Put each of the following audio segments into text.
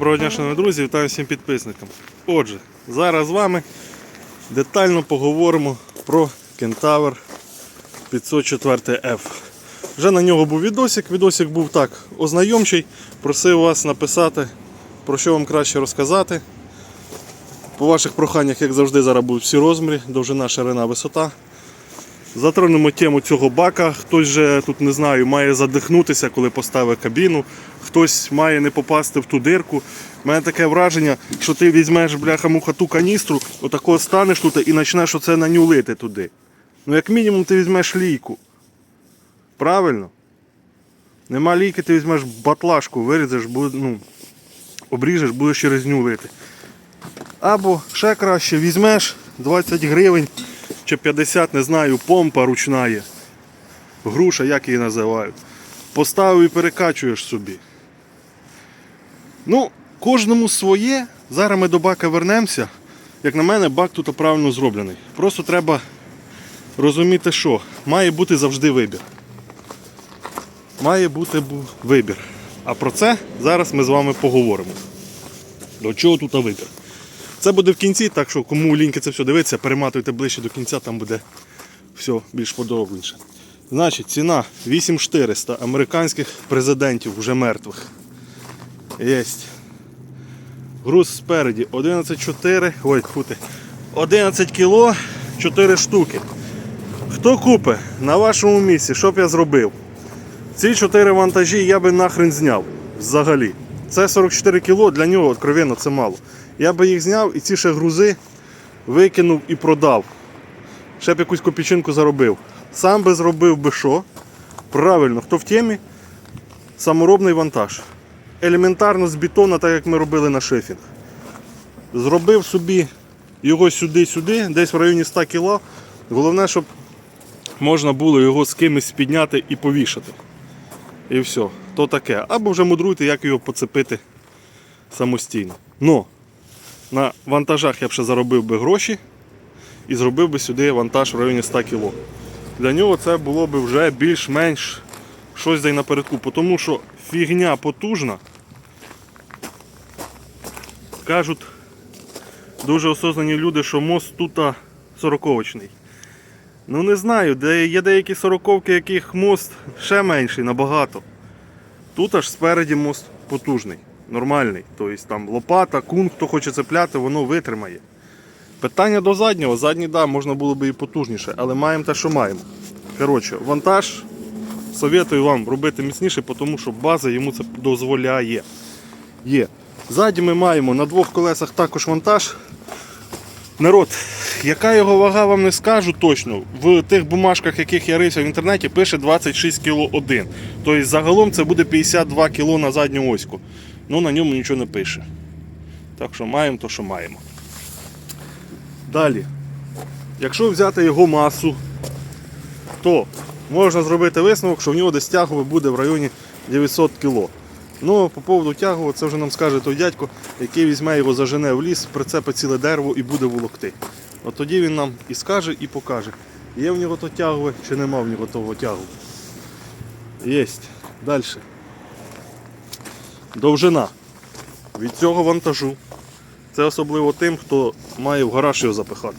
Доброго дня, шановні друзі, вітаю всім підписникам. Отже, зараз з вами детально поговоримо про Кентавр 504F. Вже на нього був відосик. Відосик був так ознайомчий. Просив вас написати, про що вам краще розказати. По ваших проханнях, як завжди, зараз будуть всі розміри, довжина, ширина, висота. Затронемо тему цього бака. Хтось же тут не знаю, має задихнутися, коли поставить кабіну. Хтось має не попасти в ту дирку. У мене таке враження, що ти візьмеш бляха-муха ту каністру, отако станеш тут і почнеш оце на ню туди. Ну, як мінімум, ти візьмеш лійку. Правильно? Нема лійки, ти візьмеш батлашку, вирізеш, ну, обріжеш, будеш через ню лити. Або ще краще візьмеш 20 гривень чи 50, не знаю, помпа ручна є. Груша, як її називають. Поставив і перекачуєш собі. Ну, кожному своє. Зараз ми до бака вернемося. Як на мене, бак тут правильно зроблений. Просто треба розуміти, що має бути завжди вибір. Має бути вибір. А про це зараз ми з вами поговоримо. До чого тут вибір? Це буде в кінці, так що кому ліньки це все дивитися, перематуйте ближче до кінця, там буде все більш подробніше. Значить, ціна 8400 американських президентів вже мертвих. Єсть. Груз спереді 11,4. Ой, фути. 11 кіло 4 штуки. Хто купить на вашому місці, що б я зробив? Ці 4 вантажі я би нахрен зняв взагалі. Це 44 кіло, для нього откровенно це мало. Я би їх зняв і ці ще грузи викинув і продав. Ще б якусь копійчинку заробив. Сам би зробив би що? Правильно, хто в темі? Саморобний вантаж. Елементарно з бетона, так як ми робили на шифінг. Зробив собі його сюди-сюди, десь в районі 100 кг. Головне, щоб можна було його з кимось підняти і повішати. І все, то таке. Або вже мудруйте, як його поцепити самостійно. Но на вантажах я б ще заробив би гроші і зробив би сюди вантаж в районі 100 кг. Для нього це було б вже більш-менш щось дай напередку, тому що фігня потужна. Кажуть дуже осознані люди, що мост тут 40-очний. Ну не знаю, де є деякі сороковки, яких мост ще менший набагато. Тут аж спереді мост потужний, нормальний. Тобто там лопата, кун, хто хоче цепляти, воно витримає. Питання до заднього. Задній, да, можна було б і потужніше, але маємо те, що маємо. Коротше, вантаж советую вам робити міцніше, тому що база йому це дозволяє. Є. Ззаді ми маємо на двох колесах також вантаж. Народ, яка його вага, вам не скажу точно. В тих бумажках, яких я рився в інтернеті, пише 26 кг 1. Тобто загалом це буде 52 кг на задню оську. Ну на ньому нічого не пише. Так що маємо то, що маємо. Далі. Якщо взяти його масу, то можна зробити висновок, що в нього десь тягове буде в районі 900 кг. Ну, по поводу тягового, це вже нам скаже той дядько, який візьме його зажене в ліс, прицепить ціле дерево і буде волокти. От тоді він нам і скаже, і покаже, є в нього то тягове чи нема в нього того тягового. Єсть. Далі. Довжина. Від цього вантажу. Це особливо тим, хто має в гараж його запихати.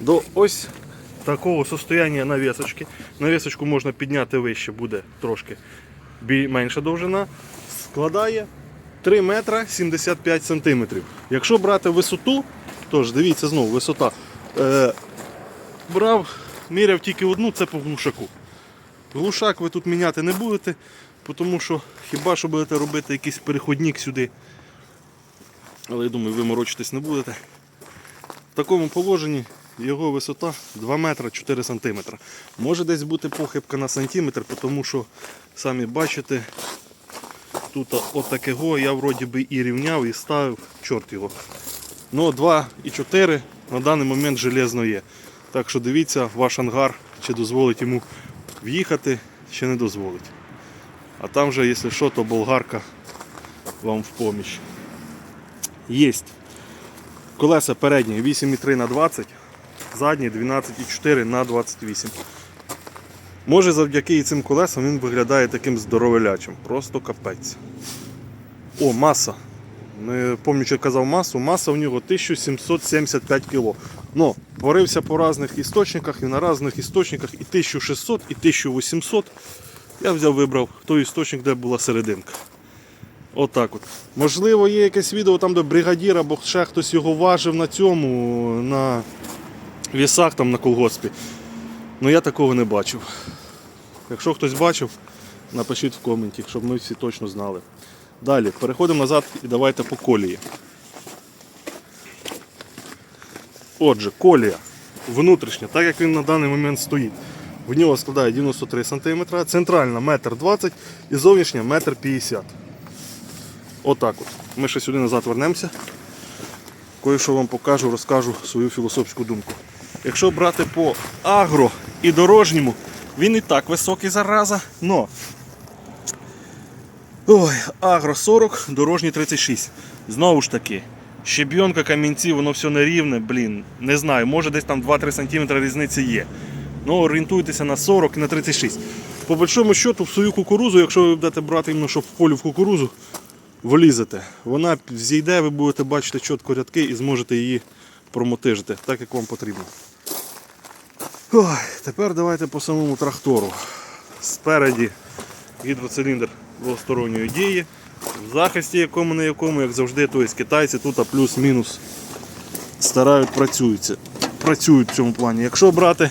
До ось такого состояння навісочки. Навісочку можна підняти вище, буде трошки менша довжина. Складає 3 метра 75 сантиметрів. Якщо брати висоту, тож дивіться знову висота. Е, брав, міряв тільки одну, це по глушаку. Глушак ви тут міняти не будете, тому що хіба що будете робити якийсь переходник сюди. Але я думаю, ви морочитись не будете. В такому положенні його висота 2 метра 4 сантиметра. Може десь бути похибка на сантиметр, тому що самі бачите, тут отакого я вроді би і рівняв, і ставив, чорт його. Ну 2,4 на даний момент железно є. Так що дивіться ваш ангар, чи дозволить йому в'їхати, чи не дозволить. А там вже, якщо що, то болгарка вам в поміч. Єсть. Колеса передні 8,3 на 20, задні 12,4 на 28. Може завдяки цим колесам він виглядає таким здоровелячим. Просто капець. О, маса. Не пам'ятаю, чи казав масу. Маса в нього 1775 кг. Ну, варився по різних істочниках і на різних істочниках і 1600, і 1800. Я взяв, вибрав той істочник, де була серединка. Отак от. Можливо, є якесь відео там, де бригадір або ще хтось його важив на цьому, на вісах там на колгоспі. Ну я такого не бачив. Якщо хтось бачив, напишіть в коменті, щоб ми всі точно знали. Далі, переходимо назад і давайте по колії. Отже, колія внутрішня, так як він на даний момент стоїть. В нього складає 93 см, центральна 1,20 м і зовнішня 1,50 м. Отак от. Ми ще сюди назад вернемося. Кое-що вам покажу, розкажу свою філософську думку. Якщо брати по агро і дорожньому, він і так високий зараза, но Ой, агро 40, дорожній 36. Знову ж таки, щебйонка, камінці, воно все нерівне, блін. Не знаю, може десь там 2-3 см різниці є. Ну, орієнтуйтеся на 40 і на 36. По большому счету, в свою кукурузу, якщо ви будете брати іменно, щоб в полі в кукурузу, влізете. Вона зійде, ви будете бачити чітко рядки і зможете її промотижити, так як вам потрібно. Ой, тепер давайте по самому трактору. Спереді гідроциліндр двосторонньої дії. В захисті якому не якому, як завжди, то тобто китайці тут плюс-мінус старають працюються. Працюють в цьому плані. Якщо брати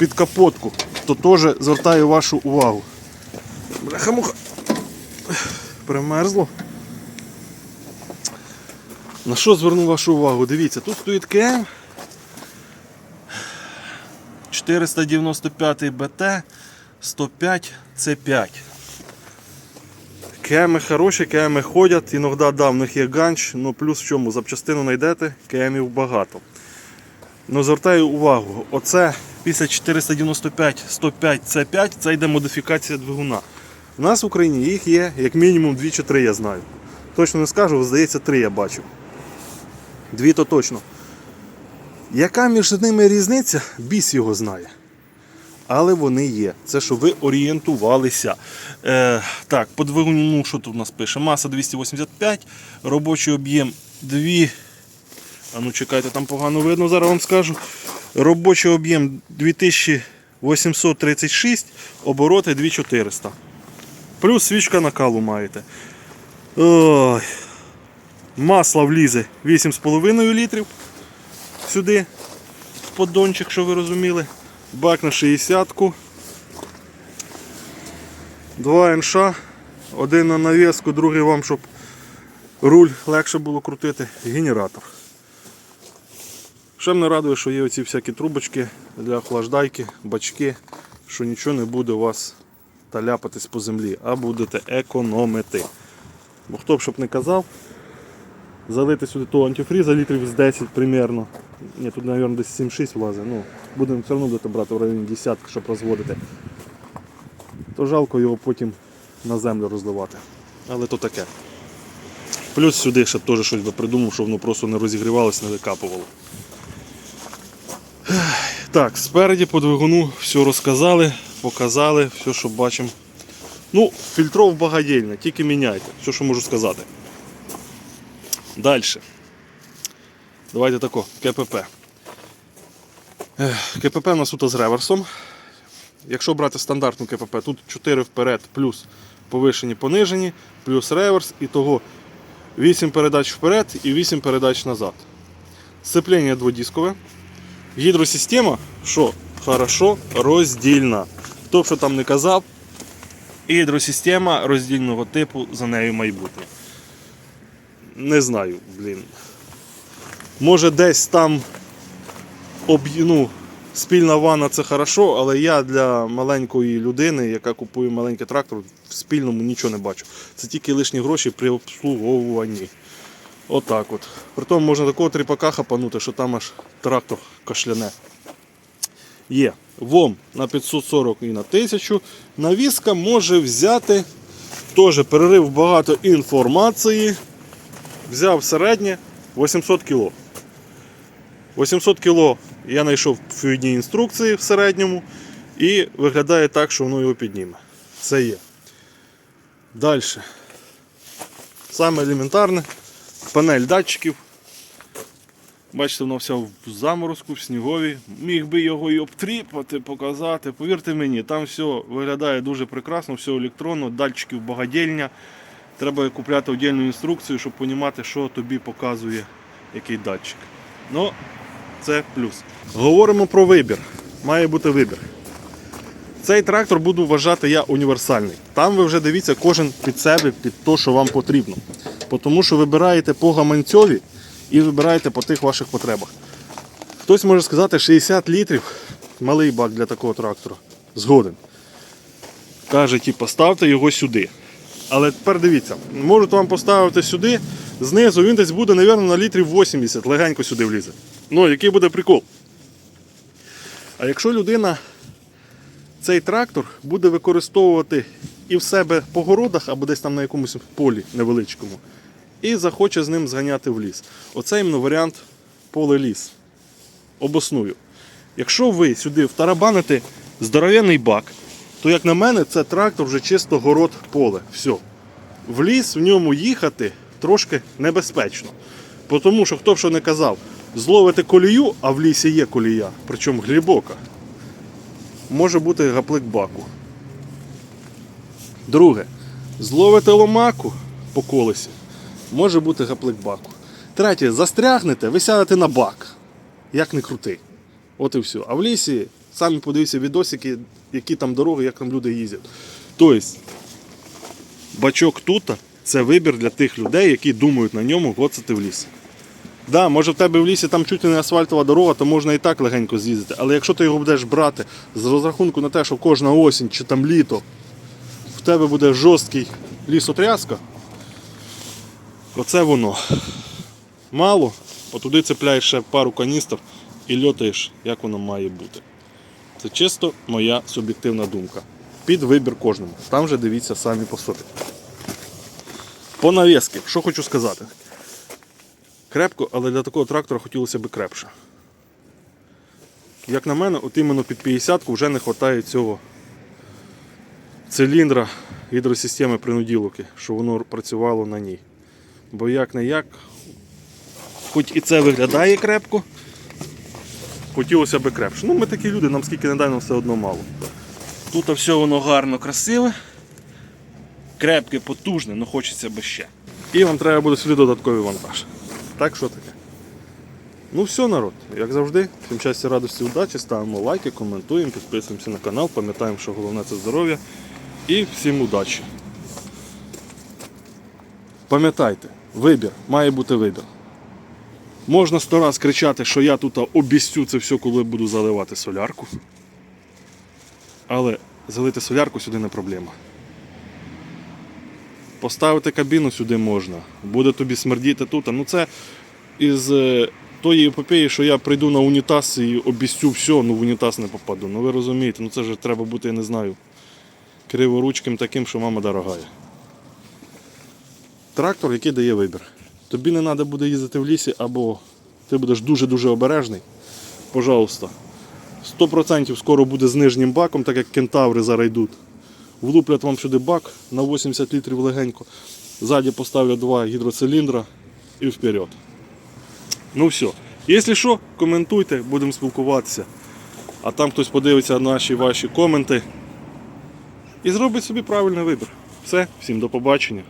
під капотку, то теж звертаю вашу увагу. Бляха-муха. Примерзло. На що зверну вашу увагу? Дивіться, тут стоїть КМ 495 БТ 105 С5. Кеми хороші, кеми ходять, іноді да, в них є ганч, ну плюс в чому запчастину знайдете, кемів багато. Ну звертаю увагу, оце після 495 105 С5 це йде модифікація двигуна. У нас в Україні їх є як мінімум 2 чи 3, я знаю. Точно не скажу, здається, 3 я бачив. Дві то точно. Яка між ними різниця, біс його знає. Але вони є. Це що ви орієнтувалися. Е, так, по двигуну, що тут у нас пише? Маса 285, робочий об'єм 2. А ну чекайте, там погано видно, зараз вам скажу. Робочий об'єм 2836, обороти 2400. Плюс свічка накалу маєте. Ой. Масла влізе 8,5 літрів сюди, в поддончик, що ви розуміли. Бак на 60-ку. Два НШ, один на навіску, другий вам, щоб руль легше було крутити. Генератор. Ще мене радує, що є оці всякі трубочки для охлаждайки, бачки, що нічого не буде у вас таляпатись по землі, а будете економити. Бо хто б щоб не казав, залити сюди того антифріза літрів з 10 примерно. Ні, тут, мабуть, десь 7-6 влазить. Ну, будемо все одно будете брати в районі десятки, щоб розводити. То жалко його потім на землю розливати. Але то таке. Плюс сюди ще теж щось би придумав, щоб воно просто не розігрівалося, не викапувало. Так, спереді по двигуну все розказали, показали, все, що бачимо. Ну, фільтров багадільне, тільки міняйте, все, що можу сказати. Далі. Давайте тако, КПП. КПП у нас тут з реверсом. Якщо брати стандартну КПП, тут 4 вперед, плюс повишені, понижені, плюс реверс, і того 8 передач вперед і 8 передач назад. Сцеплення дводіскове. Гідросистема, що хорошо, роздільна. Хто б що там не казав, гідросистема роздільного типу за нею майбутнє. Не знаю, блін. Може десь там об, ну, спільна ванна це хорошо, але я для маленької людини, яка купує маленький трактор, в спільному нічого не бачу. Це тільки лишні гроші при обслуговуванні. Отак от. Притом можна такого тріпака хапанути, що там аж трактор кашляне. Є. ВОМ на 540 і на 1000. Навіска може взяти. Теж перерив багато інформації. Взяв середнє 800 кг. 800 кг я знайшов в одній інструкції в середньому. І виглядає так, що воно його підніме. Це є. Далі. Саме елементарне панель датчиків. Бачите, воно все в заморозку, в снігові. Міг би його і обтріпати, показати. Повірте мені, там все виглядає дуже прекрасно, все електронно, датчиків багадільня. Треба купляти віддільну інструкцію, щоб розуміти, що тобі показує який датчик. Ну, це плюс. Говоримо про вибір. Має бути вибір. Цей трактор буду вважати я універсальний. Там ви вже дивіться кожен під себе, під те, що вам потрібно. Тому що вибираєте по гаманцьові і вибираєте по тих ваших потребах. Хтось може сказати 60 літрів малий бак для такого трактора. Згоден. Каже, ті, поставте його сюди. Але тепер дивіться, можуть вам поставити сюди, знизу він десь буде, мабуть, на літрів 80, легенько сюди влізе. Ну, який буде прикол. А якщо людина цей трактор буде використовувати і в себе по городах або десь там на якомусь полі невеличкому, і захоче з ним зганяти в ліс. Оце іменно варіант поле-ліс. Обосную. Якщо ви сюди втарабаните здоровенний бак, то, як на мене, це трактор вже чисто город поле. Все. В ліс в ньому їхати трошки небезпечно. Тому що хто б що не казав, зловити колію, а в лісі є колія, причому глибока, може бути гаплик баку. Друге, зловите ломаку по колесі, може бути гаплик баку. Третє, застрягнете, ви сядете на бак. Як не крути. От і все. А в лісі самі подивіться відосики, які там дороги, як там люди їздять. Тобто, бачок тут це вибір для тих людей, які думають на ньому гоцати в ліс. Да, може в тебе в лісі там чуть не асфальтова дорога, то можна і так легенько з'їздити. Але якщо ти його будеш брати з розрахунку на те, що кожна осінь чи там літо в тебе буде жорсткий лісотряска, оце воно. Мало, отуди цепляєш ще пару каністр і льотаєш, як воно має бути. Це чисто моя суб'єктивна думка. Під вибір кожному. Там вже дивіться самі по собі. По навіски, що хочу сказати. Крепко, але для такого трактора хотілося б крепше. Як на мене, от іменно під 50 вже не вистачає цього циліндра гідросистеми принуділки, щоб воно працювало на ній. Бо як не як, хоч і це виглядає крепко, хотілося б крепше. Ну, ми такі люди, нам скільки не дай, нам все одно мало. Тут все воно гарно, красиве, крепке, потужне, але хочеться би ще. І вам треба буде сюди додатковий вантаж. Так що таке? Ну все, народ, як завжди, всім щастя, радості, удачі, ставимо лайки, коментуємо, підписуємося на канал, пам'ятаємо, що головне це здоров'я. І всім удачі. Пам'ятайте, вибір, має бути вибір. Можна сто раз кричати, що я тут обіцю це все, коли буду заливати солярку. Але залити солярку сюди не проблема. Поставити кабіну сюди можна, буде тобі смердіти тут. Ну це із е, тої епопеї, що я прийду на унітаз і обіцю все, ну в унітаз не попаду. Ну ви розумієте, ну це ж треба бути, я не знаю, криворучким таким, що мама дорогая. Трактор, який дає вибір. Тобі не треба буде їздити в лісі, або ти будеш дуже-дуже обережний. Пожалуйста. 100% скоро буде з нижнім баком, так як кентаври зараз йдуть. Влуплять вам сюди бак на 80 літрів легенько. Ззаді поставлять два гідроциліндра і вперед. Ну все. Якщо що, коментуйте, будемо спілкуватися. А там хтось подивиться наші ваші коменти і зробить собі правильний вибір. Все, всім до побачення.